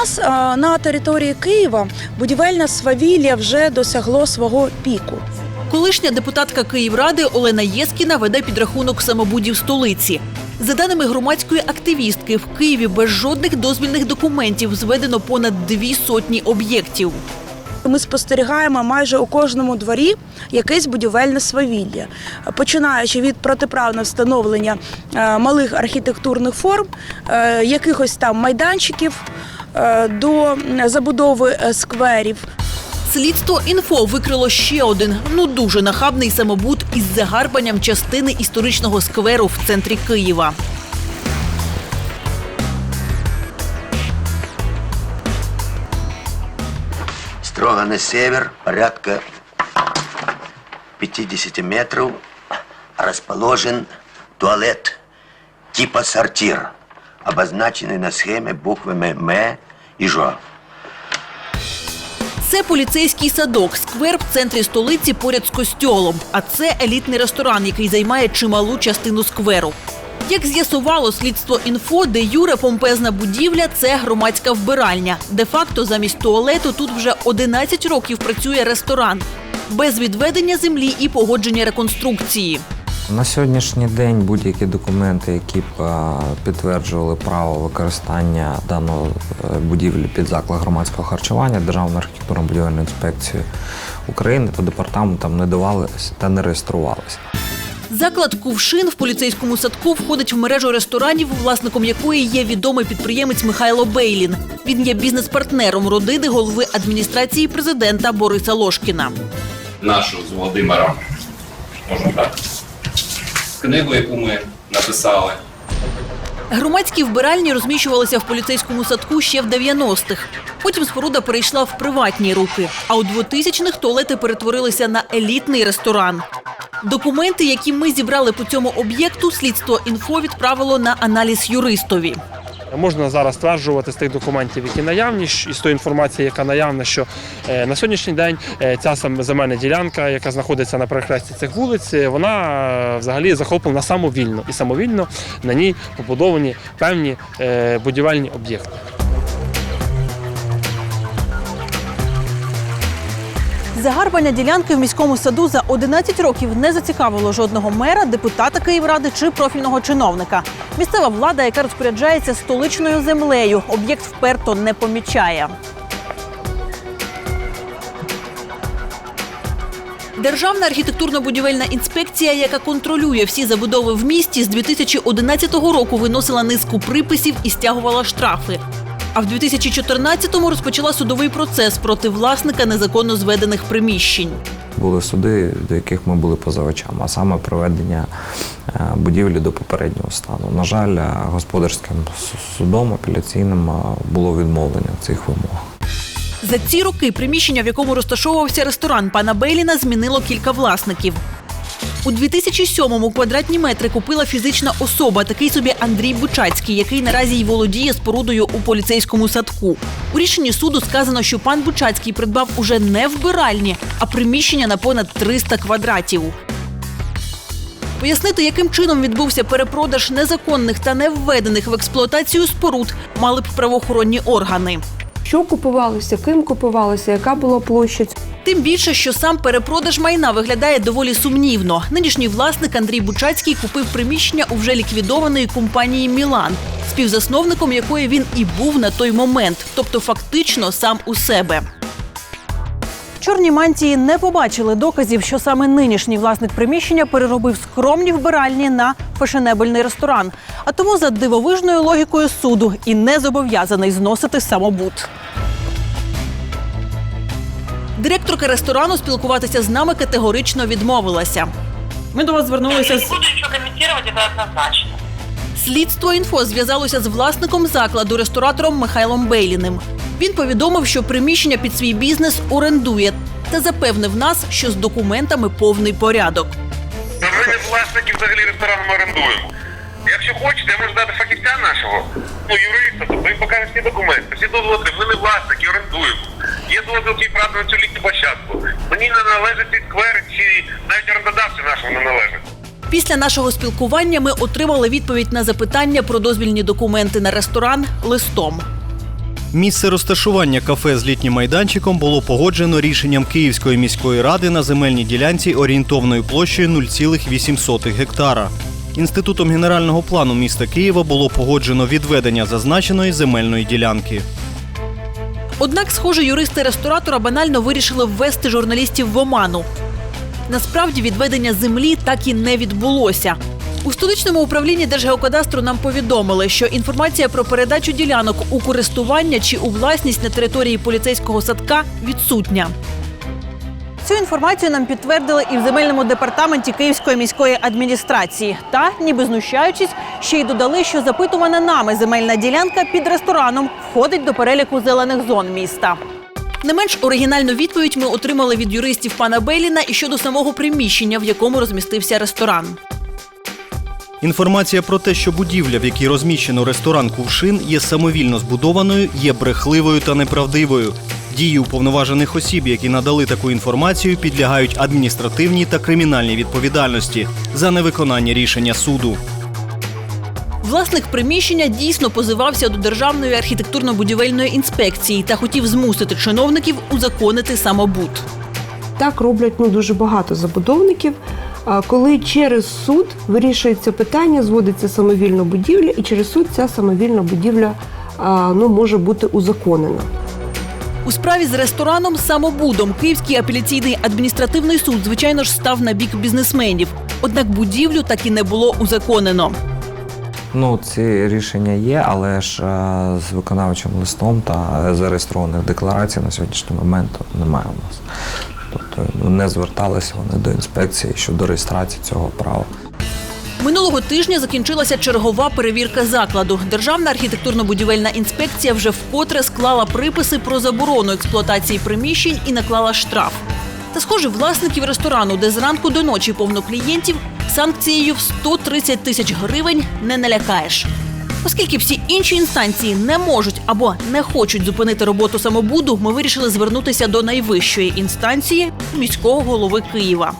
нас е, на території Києва будівельне свавілля вже досягло свого піку. Колишня депутатка Київради Олена Єскіна веде підрахунок самобудів столиці. За даними громадської активістки, в Києві без жодних дозвільних документів зведено понад дві сотні об'єктів. Ми спостерігаємо майже у кожному дворі якесь будівельне свавілля, починаючи від протиправного встановлення е, малих архітектурних форм, е, якихось там майданчиків до забудови е, скверів. Слідство інфо викрило ще один ну дуже нахабний самобут із загарбанням частини історичного скверу в центрі Києва. Строго на север, порядка 50 метров, расположен туалет типа сортир, обозначенный на схеме буквами М и Ж. Це поліцейський садок, сквер в центрі столиці поряд з костьолом. А це елітний ресторан, який займає чималу частину скверу. Як з'ясувало слідство інфо, де Юре помпезна будівля це громадська вбиральня. Де-факто замість туалету тут вже 11 років працює ресторан без відведення землі і погодження реконструкції. На сьогоднішній день будь-які документи, які б підтверджували право використання даної е, будівлі під заклад громадського харчування Державною архітектурно-будівельною інспекцією України та департаментом не давалися та не реєструвалися. Заклад Кувшин в поліцейському садку входить в мережу ресторанів, власником якої є відомий підприємець Михайло Бейлін. Він є бізнес-партнером родини голови адміністрації президента Бориса Лошкіна. нашу з Володимиром, можна так, книгу, яку ми написали. Громадські вбиральні розміщувалися в поліцейському садку ще в 90-х. Потім споруда перейшла в приватні руки. А у 2000-х туалети перетворилися на елітний ресторан. Документи, які ми зібрали по цьому об'єкту, слідство інфо відправило на аналіз юристові. Можна зараз стверджувати з тих документів, які наявні, і з тої інформації, яка наявна, що е, на сьогоднішній день е, ця саме земельна ділянка, яка знаходиться на перехресті цих вулиць, е, вона взагалі захоплена самовільно і самовільно на ній побудовані певні будівельні об'єкти. Загарбання ділянки в міському саду за 11 років не зацікавило жодного мера, депутата Київради чи профільного чиновника. Місцева влада, яка розпоряджається столичною землею, об'єкт вперто не помічає. Державна архітектурно-будівельна інспекція, яка контролює всі забудови в місті, з 2011 року виносила низку приписів і стягувала штрафи. А в 2014-му розпочала судовий процес проти власника незаконно зведених приміщень. Були суди, до яких ми були позивачами, а саме проведення е, будівлі до попереднього стану. На жаль, е, господарським судом апеляційним е, було відмовлення в цих вимогах. За ці роки приміщення, в якому розташовувався ресторан пана Бейліна, змінило кілька власників. У 2007-му квадратні метри купила фізична особа, такий собі Андрій Бучацький, який наразі й володіє спорудою у поліцейському садку. У рішенні суду сказано, що пан Бучацький придбав уже не вбиральні, а приміщення на понад 300 квадратів. Пояснити, яким чином відбувся перепродаж незаконних та не введених в експлуатацію споруд, мали б правоохоронні органи. Що купувалося, ким купувалося, яка була площа Тим більше, що сам перепродаж майна виглядає доволі сумнівно. Нинішній власник Андрій Бучацький купив приміщення у вже ліквідованої компанії Мілан, співзасновником якої він і був на той момент, тобто фактично сам у себе. Чорні мантії не побачили доказів, що саме нинішній власник приміщення переробив скромні вбиральні на фешенебельний ресторан, а тому за дивовижною логікою суду і не зобов'язаний зносити самобут. Директорка ресторану спілкуватися з нами категорично відмовилася. Ми до вас звернулися з буду ничего комментировать, это однозначно. Слідство інфо зв'язалося з власником закладу ресторатором Михайлом Бейліним. Він повідомив, що приміщення під свій бізнес орендує та запевнив нас, що з документами повний порядок. Ми не власники взагалі ресторану ми орендуємо. Якщо хочете, я можу дати фахівця нашого, ну юриста, тобто він покаже всі документи, всі дозволи. Ми не власники, орендуємо. Є дозвіл Київради на цю літню площадку. Мені не належить цей сквер, чи навіть орендодавцю нашому не належить. Після нашого спілкування ми отримали відповідь на запитання про дозвільні документи на ресторан листом. Місце розташування кафе з літнім майданчиком було погоджено рішенням Київської міської ради на земельній ділянці орієнтовною площею 0,8 гектара. Інститутом генерального плану міста Києва було погоджено відведення зазначеної земельної ділянки. Однак, схоже, юристи ресторатора банально вирішили ввести журналістів в оману. Насправді відведення землі так і не відбулося. У столичному управлінні Держгеокадастру нам повідомили, що інформація про передачу ділянок у користування чи у власність на території поліцейського садка відсутня. Цю інформацію нам підтвердили і в земельному департаменті Київської міської адміністрації. Та, ніби знущаючись, ще й додали, що запитувана нами земельна ділянка під рестораном входить до переліку зелених зон міста. Не менш оригінальну відповідь ми отримали від юристів пана Бейліна і щодо самого приміщення, в якому розмістився ресторан. Інформація про те, що будівля, в якій розміщено ресторан Кувшин, є самовільно збудованою, є брехливою та неправдивою. Дії уповноважених осіб, які надали таку інформацію, підлягають адміністративній та кримінальній відповідальності за невиконання рішення суду. Власник приміщення дійсно позивався до Державної архітектурно-будівельної інспекції та хотів змусити чиновників узаконити самобут. Так роблять ну дуже багато забудовників. Коли через суд вирішується питання, зводиться самовільна будівля, і через суд ця самовільна будівля ну може бути узаконена. У справі з рестораном самобудом Київський апеляційний адміністративний суд, звичайно ж, став на бік бізнесменів. Однак будівлю так і не було узаконено. Ну, ці рішення є, але ж е, з виконавчим листом та зареєстрованих декларацій на сьогоднішній момент немає у нас. Тобто ну, не зверталися вони до інспекції щодо реєстрації цього права. Минулого тижня закінчилася чергова перевірка закладу. Державна архітектурно-будівельна інспекція вже вкотре склала приписи про заборону експлуатації приміщень і наклала штраф. Та схоже, власників ресторану, де зранку до ночі повно клієнтів, санкцією в 130 тисяч гривень не налякаєш. Оскільки всі інші інстанції не можуть або не хочуть зупинити роботу самобуду, ми вирішили звернутися до найвищої інстанції міського голови Києва.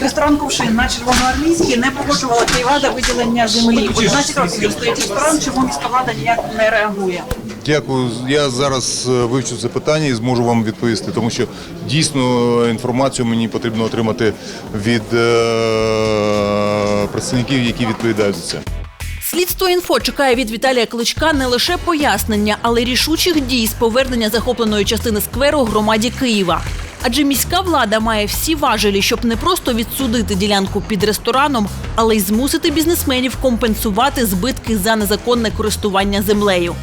Ресторан Кувшин на Червоноармійській не погоджувала Київрада виділення землі. 11 років стоїть ресторан, чому міська влада ніяк не реагує. Дякую. Я зараз е, вивчу це питання і зможу вам відповісти, тому що дійсно інформацію мені потрібно отримати від е, представників, які відповідають за це. Слідство інфо чекає від Віталія Кличка не лише пояснення, але й рішучих дій з повернення захопленої частини скверу громаді Києва. Адже міська влада має всі важелі, щоб не просто відсудити ділянку під рестораном, але й змусити бізнесменів компенсувати збитки за незаконне користування землею.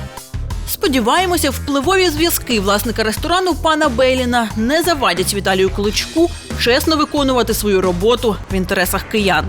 Сподіваємося, впливові зв'язки власника ресторану пана Бейліна не завадять Віталію Кличку чесно виконувати свою роботу в інтересах киян.